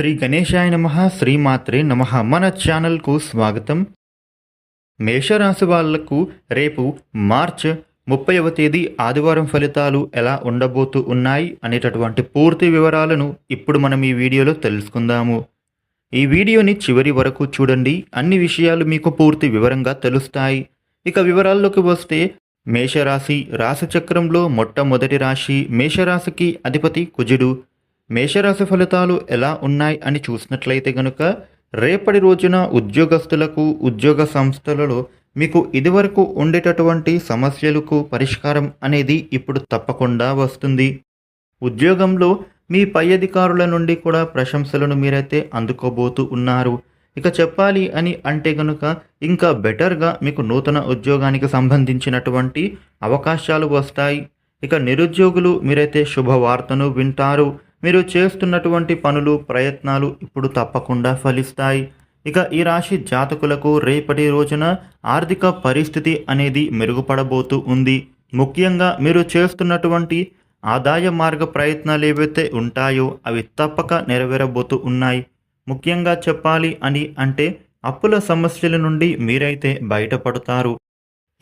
శ్రీ గణేశాయ నమ శ్రీమాత్రే నమ. మన ఛానల్కు స్వాగతం. మేషరాశి వాళ్ళకు రేపు మార్చ్ ముప్పైవ తేదీ ఆదివారం ఫలితాలు ఎలా ఉండబోతూ ఉన్నాయి అనేటటువంటి పూర్తి వివరాలను ఇప్పుడు మనం ఈ వీడియోలో తెలుసుకుందాము. ఈ వీడియోని చివరి వరకు చూడండి. అన్ని విషయాలు మీకు పూర్తి వివరంగా తెలుస్తాయి. ఇక వివరాల్లోకి వస్తే మేషరాశి రాశిచక్రంలో మొట్టమొదటి రాశి మేషరాశికి అధిపతి కుజుడు. మేషరాశి ఫలితాలు ఎలా ఉన్నాయి అని చూసినట్లయితే గనుక రేపటి రోజున ఉద్యోగస్తులకు ఉద్యోగ సంస్థలలో మీకు ఇదివరకు ఉండేటటువంటి సమస్యలకు పరిష్కారం అనేది ఇప్పుడు తప్పకుండా వస్తుంది. ఉద్యోగంలో మీ పై అధికారుల నుండి కూడా ప్రశంసలను మీరైతే అందుకోబోతూ ఉన్నారు. ఇక చెప్పాలి అని అంటే గనుక ఇంకా బెటర్గా మీకు నూతన ఉద్యోగానికి సంబంధించినటువంటి అవకాశాలు వస్తాయి. ఇక నిరుద్యోగులు మీరైతే శుభవార్తను వింటారు. మీరు చేస్తున్నటువంటి పనులు ప్రయత్నాలు ఇప్పుడు తప్పకుండా ఫలిస్తాయి. ఇక ఈ రాశి జాతకులకు రేపటి రోజున ఆర్థిక పరిస్థితి అనేది మెరుగుపడబోతూ ఉంది. ముఖ్యంగా మీరు చేస్తున్నటువంటి ఆదాయ మార్గ ప్రయత్నాలు ఏవైతే ఉంటాయో అవి తప్పక నెరవేరబోతూ ఉన్నాయి. ముఖ్యంగా చెప్పాలి అని అంటే అప్పుల సమస్యల నుండి మీరైతే బయటపడతారు.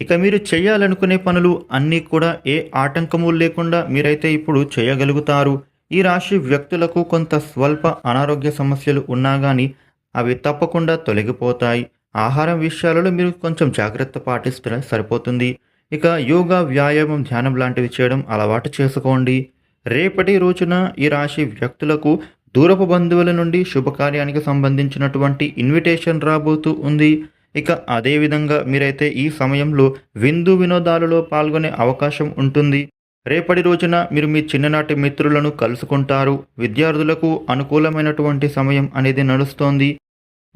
ఇక మీరు చేయాలనుకునే పనులు అన్నీ కూడా ఏ ఆటంకము లేకుండా మీరైతే ఇప్పుడు చేయగలుగుతారు. ఈ రాశి వ్యక్తులకు కొంత స్వల్ప అనారోగ్య సమస్యలు ఉన్నా కానీ అవి తప్పకుండా తొలగిపోతాయి. ఆహారం విషయాలలో మీరు కొంచెం జాగ్రత్త పాటిస్తే సరిపోతుంది. ఇక యోగా వ్యాయామం ధ్యానం లాంటివి చేయడం అలవాటు చేసుకోండి. రేపటి రోజున ఈ రాశి వ్యక్తులకు దూరపు బంధువుల నుండి శుభకార్యానికి సంబంధించినటువంటి ఇన్విటేషన్ రాబోతూ ఉంది. ఇక అదేవిధంగా మీరైతే ఈ సమయంలో విందు వినోదాలలో పాల్గొనే అవకాశం ఉంటుంది. రేపటి రోజున మీరు మీ చిన్ననాటి మిత్రులను కలుసుకుంటారు. విద్యార్థులకు అనుకూలమైనటువంటి సమయం అనేది నడుస్తోంది.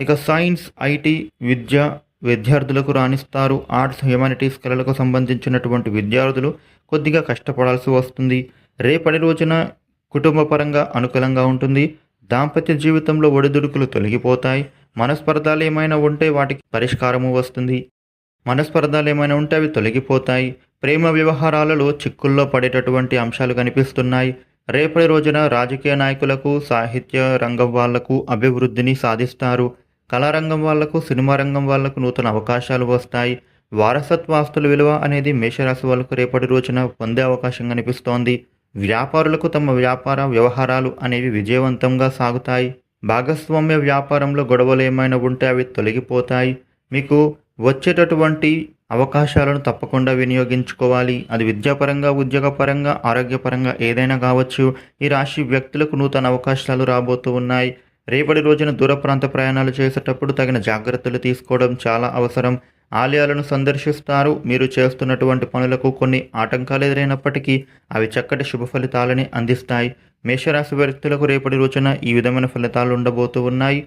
ఇక సైన్స్ ఐటీ విద్య విద్యార్థులకు రాణిస్తారు. ఆర్ట్స్ హ్యుమానిటీస్ కళలకు సంబంధించినటువంటి విద్యార్థులు కొద్దిగా కష్టపడాల్సి వస్తుంది. రేపటి రోజున కుటుంబపరంగా అనుకూలంగా ఉంటుంది. దాంపత్య జీవితంలో ఒడిదుడుకులు తొలగిపోతాయి. మనస్పర్ధాలు ఏమైనా ఉంటే వాటికి పరిష్కారము వస్తుంది. మనస్పర్ధాలు ఏమైనా ఉంటే అవి తొలగిపోతాయి. ప్రేమ వ్యవహారాలలో చిక్కుల్లో పడేటటువంటి అంశాలు కనిపిస్తున్నాయి. రేపటి రోజున రాజకీయ నాయకులకు సాహిత్య రంగం వాళ్ళకు అభివృద్ధిని సాధిస్తారు. కళారంగం వాళ్ళకు సినిమా రంగం వాళ్ళకు నూతన అవకాశాలు వస్తాయి. వారసత్వ ఆస్తుల విలువ అనేది మేషరాశి వాళ్ళకు రేపటి రోజున పొందే అవకాశం కనిపిస్తోంది. వ్యాపారులకు తమ వ్యాపార వ్యవహారాలు అనేవి విజయవంతంగా సాగుతాయి. భాగస్వామ్య వ్యాపారంలో గొడవలు ఏమైనా ఉంటే అవి తొలగిపోతాయి. మీకు వచ్చేటటువంటి అవకాశాలను తప్పకుండా వినియోగించుకోవాలి. అది విద్యాపరంగా ఉద్యోగపరంగా ఆరోగ్యపరంగా ఏదైనా కావచ్చు. ఈ రాశి వ్యక్తులకు నూతన అవకాశాలు రాబోతూ ఉన్నాయి. రేపటి రోజున దూర ప్రాంత ప్రయాణాలు చేసేటప్పుడు తగిన జాగ్రత్తలు తీసుకోవడం చాలా అవసరం. ఆలయాలను సందర్శిస్తారు. మీరు చేస్తున్నటువంటి పనులకు కొన్ని ఆటంకాలు ఎదురైనప్పటికీ అవి చక్కటి శుభ ఫలితాలని అందిస్తాయి. మేషరాశి వ్యక్తులకు రేపటి రోజున ఈ విధమైన ఫలితాలు ఉండబోతూ ఉన్నాయి.